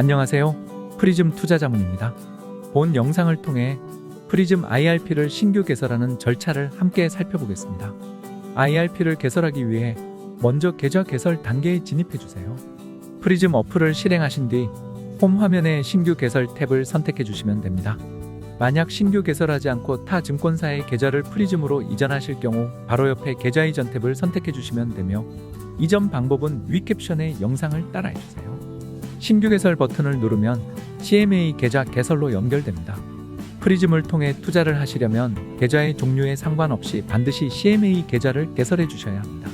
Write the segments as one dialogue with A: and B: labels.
A: 안녕하세요. 프리즘 투자 자문입니다. 본 영상을 통해 프리즘 IRP를 신규 개설하는 절차를 함께 살펴보겠습니다. IRP를 개설하기 위해 먼저 계좌 개설 단계에 진입해 주세요. 프리즘 어플을 실행하신 뒤 홈 화면에 신규 개설 탭을 선택해 주시면 됩니다. 만약 신규 개설하지 않고 타 증권사의 계좌를 프리즘으로 이전하실 경우 바로 옆에 계좌 이전 탭을 선택해 주시면 되며 이전 방법은 위 캡션의 영상을 따라해 주세요. 신규 개설 버튼을 누르면 CMA 계좌 개설로 연결됩니다. 프리즘을 통해 투자를 하시려면 계좌의 종류에 상관없이 반드시 CMA 계좌를 개설해 주셔야 합니다.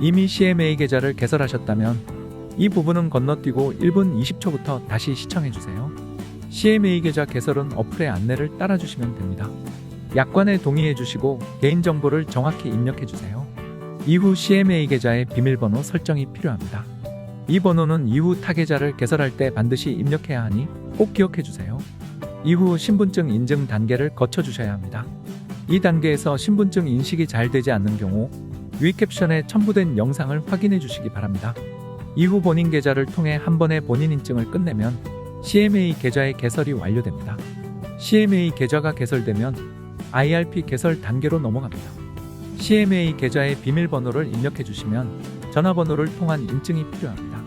A: 이미 CMA 계좌를 개설하셨다면 이 부분은 건너뛰고 1분 20초부터 다시 시청해 주세요. CMA 계좌 개설은 어플의 안내를 따라 주시면 됩니다. 약관에 동의해 주시고 개인정보를 정확히 입력해 주세요. 이후 CMA 계좌의 비밀번호 설정이 필요합니다. 이 번호는 이후 타계좌를 개설할 때 반드시 입력해야 하니 꼭 기억해 주세요. 이후 신분증 인증 단계를 거쳐 주셔야 합니다. 이 단계에서 신분증 인식이 잘 되지 않는 경우 위 캡션에 첨부된 영상을 확인해 주시기 바랍니다. 이후 본인 계좌를 통해 한 번에 본인 인증을 끝내면 CMA 계좌의 개설이 완료됩니다. CMA 계좌가 개설되면 IRP 개설 단계로 넘어갑니다. CMA 계좌의 비밀번호를 입력해 주시면 전화번호를 통한 인증이 필요합니다.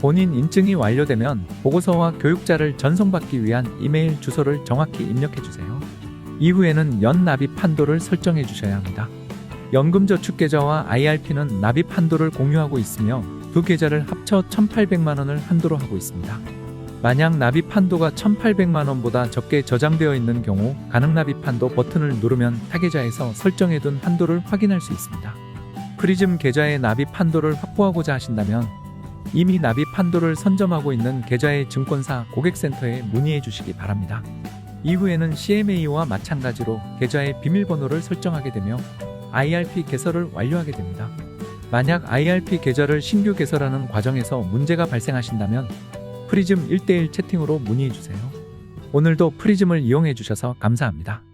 A: 본인 인증이 완료되면 보고서와 교육자를 전송받기 위한 이메일 주소를 정확히 입력해 주세요. 이후에는 연 납입 한도를 설정해 주셔야 합니다. 연금저축 계좌와 IRP는 납입 한도를 공유하고 있으며 두 계좌를 합쳐 1,800만 원을 한도로 하고 있습니다. 만약 납입 한도가 1,800만 원보다 적게 저장되어 있는 경우 가능 납입 한도 버튼을 누르면 타계좌에서 설정해둔 한도를 확인할 수 있습니다. 프리즘 계좌의 납입 한도를 확보하고자 하신다면 이미 납입 한도를 선점하고 있는 계좌의 증권사 고객센터에 문의해 주시기 바랍니다. 이후에는 CMA와 마찬가지로 계좌의 비밀번호를 설정하게 되며 IRP 개설을 완료하게 됩니다. 만약 IRP 계좌를 신규 개설하는 과정에서 문제가 발생하신다면 프리즘 1대1 채팅으로 문의해 주세요. 오늘도 프리즘을 이용해 주셔서 감사합니다.